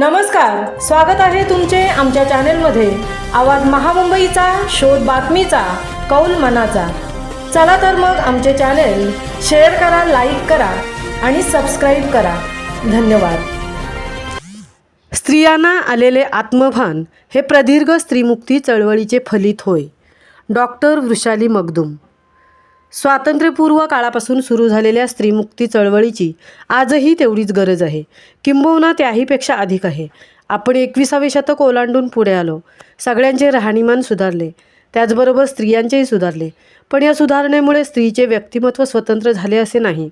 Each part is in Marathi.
नमस्कार स्वागत आहे तुमचे आमच्या चॅनेलमध्ये. आवाज महामुंबईचा शोध बातमीचा कौल मनाचा. चला तर मग आमचे चॅनेल शेअर करा लाईक करा आणि सबस्क्राईब करा. धन्यवाद. स्त्रियांना आलेले आत्मभान हे प्रदीर्घ स्त्रीमुक्ती चळवळीचे फलित होय. डॉक्टर वृषाली मगदुम. स्वातंत्र्यपूर्व काळापासून सुरू झालेल्या स्त्रीमुक्ती चळवळीची आजही तेवढीच गरज आहे. किंबहुना त्याहीपेक्षा अधिक आहे. आपण एकविसावे शतक ओलांडून पुढे आलो. सगळ्यांचे राहणीमान सुधारले. त्याचबरोबर स्त्रियांचेही सुधारले. पण या सुधारणेमुळे स्त्रीचे व्यक्तिमत्व स्वतंत्र झाले असे नाही.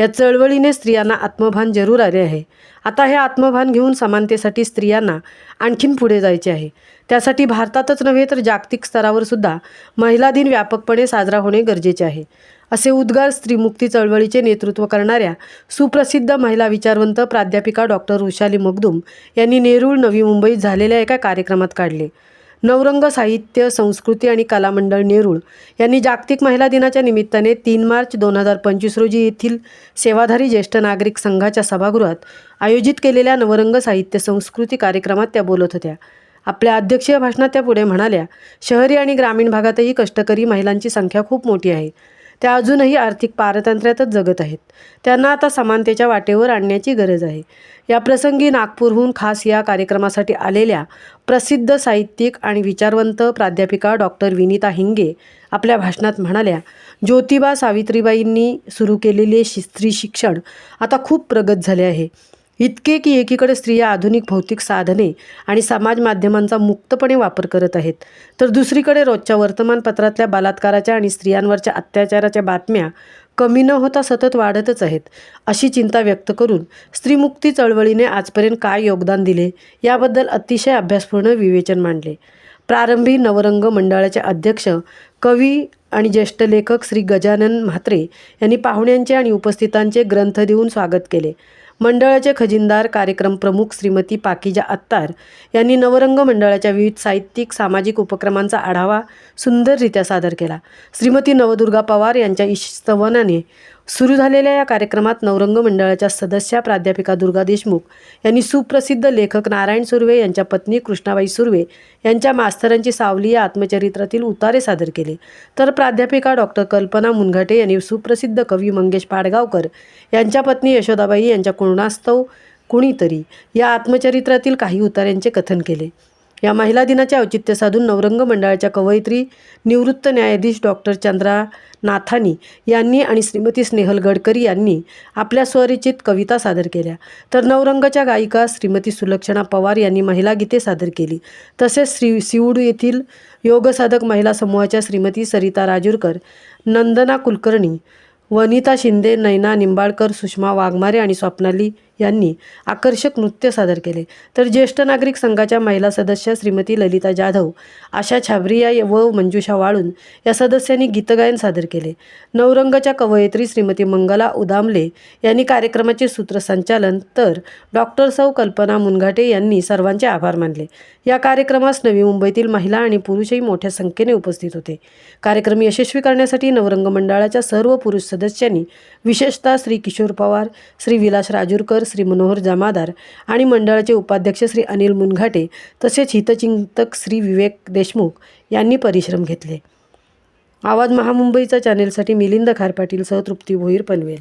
या चळवळीने स्त्रियांना आत्मभान जरूर आले आहे. आता हे आत्मभान घेऊन समानतेसाठी स्त्रियांना आणखीन पुढे जायचे आहे. त्यासाठी भारतातच नव्हे तर जागतिक स्तरावर सुद्धा महिला दिन व्यापकपणे साजरा होणे गरजेचे आहे. असे उद्गार स्त्रीमुक्ती चळवळीचे नेतृत्व करणाऱ्या सुप्रसिद्ध महिला विचारवंत प्राध्यापिका डॉक्टर उषाली मगदुम यांनी नेरूळ नवी मुंबईत झालेल्या एका कार्यक्रमात काढले. नवरंग साहित्य संस्कृती आणि कलामंडळ नेरूळ यांनी जागतिक महिला दिनाच्या निमित्ताने तीन मार्च दोन हजार पंचवीस रोजी येथील सेवाधारी ज्येष्ठ नागरिक संघाच्या सभागृहात आयोजित केलेल्या नवरंग साहित्य संस्कृती कार्यक्रमात त्या बोलत होत्या. आपल्या अध्यक्षीय भाषणात त्या पुढे म्हणाल्या शहरी आणि ग्रामीण भागातही कष्टकरी महिलांची संख्या खूप मोठी आहे. त्या अजूनही आर्थिक पारतंत्र्यातच जगत आहेत. त्यांना आता समानतेच्या वाटेवर आणण्याची गरज आहे. या प्रसंगी नागपूरहून खास या कार्यक्रमासाठी आलेल्या प्रसिद्ध साहित्यिक आणि विचारवंत प्राध्यापिका डॉक्टर विनीता हिंगे आपल्या भाषणात म्हणाल्या ज्योतिबा सावित्रीबाईंनी सुरू केलेले शि स्त्री शिक्षण आता खूप प्रगत झाले आहे. इतके की एकीकडे स्त्रिया आधुनिक भौतिक साधने आणि समाज माध्यमांचा मुक्तपणे वापर करत आहेत. तर दुसरीकडे रोजच्या वर्तमानपत्रातल्या बलात्काराच्या आणि स्त्रियांवरच्या अत्याचाराच्या बातम्या कमी न होता सतत वाढतच आहेत अशी चिंता व्यक्त करून स्त्रीमुक्ती चळवळीने आजपर्यंत काय योगदान दिले याबद्दल अतिशय अभ्यासपूर्ण विवेचन मांडले. प्रारंभी नवरंग मंडळाचे अध्यक्ष कवी आणि ज्येष्ठ लेखक श्री गजानन म्हात्रे यांनी पाहुण्यांचे आणि उपस्थितांचे ग्रंथ देऊन स्वागत केले. मंडळाचे खजिनदार कार्यक्रम प्रमुख श्रीमती पाकिजा अत्तार यांनी नवरंग मंडळाच्या विविध साहित्यिक सामाजिक उपक्रमांचा आढावा सुंदररित्या सादर केला. श्रीमती नवदुर्गा पवार यांच्या इस्तवनाने सुरू झालेल्या या कार्यक्रमात नवरंग मंडळाच्या सदस्या प्राध्यापिका दुर्गा देशमुख यांनी सुप्रसिद्ध लेखक नारायण सुर्वे यांच्या पत्नी कृष्णाबाई सुर्वे यांच्या मास्तरांची सावली या आत्मचरित्रातील उतारे सादर केले. तर प्राध्यापिका डॉक्टर कल्पना मुनघाटे यांनी सुप्रसिद्ध कवी मंगेश पाडगावकर यांच्या पत्नी यशोदाबाई यांच्या कुणास्तव कुणीतरी या आत्मचरित्रातील काही उतार्यांचे कथन केले. या महिला दिनाचे औचित्य साधून नवरंग मंडळाच्या कवयित्री निवृत्त न्यायाधीश डॉक्टर चंद्रा नाथानी यांनी आणि श्रीमती स्नेहल गडकरी यांनी आपल्या स्वरचित कविता सादर केल्या. तर नवरंगच्या गायिका श्रीमती सुलक्षणा पवार यांनी महिला गीते सादर केली. तसेच श्री सिवडू येथील योगसाधक महिला समूहाच्या श्रीमती सरिता राजूरकर नंदना कुलकर्णी वनिता शिंदे नैना निंबाळकर सुषमा वाघमारे आणि स्वप्नाली यांनी आकर्षक नृत्य सादर केले. तर ज्येष्ठ नागरिक संघाच्या महिला सदस्य श्रीमती ललिता जाधव आशा छाबरिया व मंजुषा वाळून या सदस्यांनी गीतगायन सादर केले. नवरंगच्या कवयित्री श्रीमती मंगला उदामले यांनी कार्यक्रमाचे सूत्रसंचालन तर डॉक्टर सौ कल्पना मुनघाटे यांनी सर्वांचे आभार मानले. या कार्यक्रमास नवी मुंबईतील महिला आणि पुरुषही मोठ्या संख्येने उपस्थित होते. कार्यक्रम यशस्वी करण्यासाठी नवरंग मंडळाच्या सर्व पुरुष सदस्यांनी विशेषतः श्री किशोर पवार श्री विलास राजूरकर श्री मनोहर जमादार आणि मंडळाचे उपाध्यक्ष श्री अनिल मुनघाटे तसेच हितचिंतक श्री विवेक देशमुख यांनी परिश्रम घेतले. आवाज महामुंबईचा चॅनेलसाठी मिलिंद खारपाटील सह तृप्ती भोईर पनवेल.